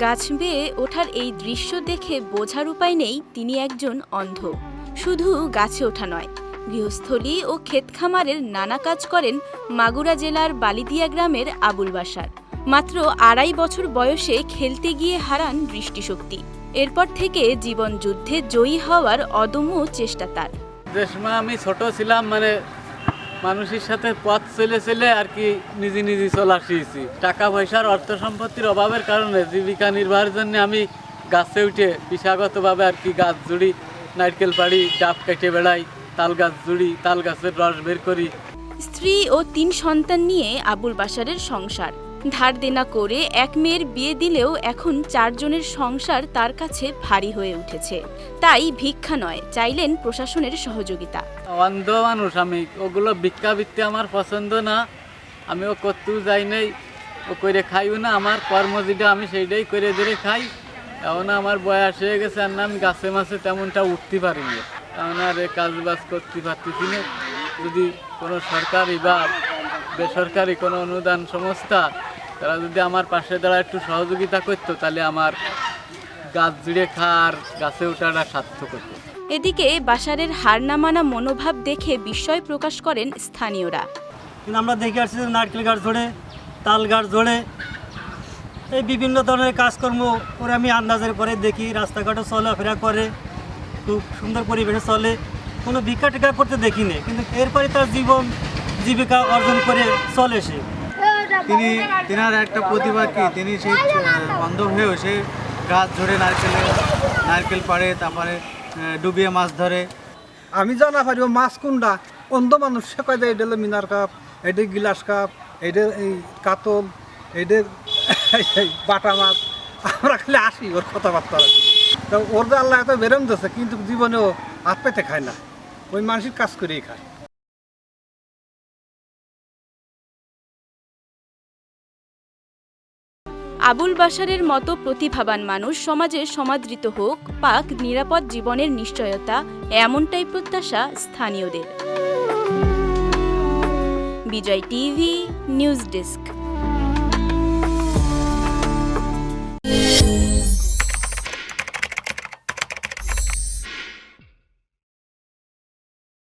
গাছ বেয়ে ওঠার এই দৃশ্য দেখে বোঝার উপায় নেই তিনি একজন অন্ধ। শুধু গাছে ওঠা নয়, গৃহস্থলী ও ক্ষেতখামারের নানা কাজ করেন মাগুরা জেলার বালিদিয়া গ্রামের আবুল বাসার মাত্র আড়াই বছর বয়সে খেলতে গিয়ে হারান দৃষ্টিশক্তি। এরপর থেকে জীবন যুদ্ধে জয়ী হওয়ার অদম্য চেষ্টা তার। আমি ছোট ছিলাম মানে মানুষের সাথে পথ চলে চলে আর কি নিজে নিজে চলা শিখেছি টাকা পয়সার অর্থ সম্পত্তির অভাবের কারণে জীবিকা নির্বাহের জন্য আমি গাছে উঠে পেশাগতভাবে আর কি গাছ জুড়ি, নারকেল পাড়ি, ডাব কেটে বেড়াই, তাল গাছ জুড়ি, তাল গাছের রস বের করি। স্ত্রী ও তিন সন্তান নিয়ে আবুল বাসারের সংসার। ধার দেনা করে এক মেয়ের বিয়ে দিলেও এখন চারজনের সংসার তার কাছে ভারী হয়ে উঠেছে। তাই ভিক্ষা নয়, চাইলেন প্রশাসনের সহযোগিতা। অন্ধ মানুষ আমি, ওগুলো ভিক্ষাবৃত্তি আমার পছন্দ না। আমি ও করতেও যাই নাই, ও করে খাইও না, আমার কর্ম যেটা আমি সেইটাই করে ধরে খাই। এখন আমার বয়স হয়ে গেছে আর না, আমি গাছে মাছে তেমনটা উঠতে পারিনি। এখন আর কাজ বাজ করতে পারতেছি না। যদি কোনো সরকারি বা বেসরকারি কোনো অনুদান সংস্থা তারা যদি আমার পাশে দাঁড়া একটু সহযোগিতা করতো তাহলে আমার গাছ জুড়ে খাওয়ার গাছে ওঠাটা সার্থক হতো। এদিকে বাসারের হার না মানা মনোভাব দেখে বিস্ময় প্রকাশ করেন স্থানীয়রা। কিন্তু আমরা দেখে আসছি যে নারকেল গাছ ধরে তাল গাছ ধরে এই বিভিন্ন ধরনের কাজকর্ম করে আমি আন্দাজের পরে দেখি রাস্তাঘাটও চলাফেরা করে খুব সুন্দর পরিবেশে চলে। কোনো ভিক্ষা টিকা করতে দেখিনি কিন্তু এরপরে তার জীবন জীবিকা অর্জন করে চলে সে। তিনি তেনার একটা প্রতিভা কি? তিনি সেই অন্ধ হয়েও সে গাছ ধরে নারকেল নারকেল পাড়ে তারপরে ডুবিয়ে মাছ ধরে। আমি জানা পারি মাছ কোনটা? অন্ধ মানুষ সে কয় এটা হলো মিনার কাপ এটা গিলাস কাপ এটা এই কাতল এটা এই বাটা মাছ। আমরা খালি আসি ওর কথাবার্তা তো ওর যে আল্লাহ এত বেরম দিচ্ছে কিন্তু জীবনেও হাত পেতে খায় না। ওই মানুষের কাজ করেই খায়। আবুল বাসারের মতো প্রতিভাবান মানুষ সমাজে সমাদৃত হোক, পাক, নিরাপদ জীবনের নিশ্চয়তা, এমনটাই প্রত্যাশা স্থানীয়দের। Vijay TV, news desk.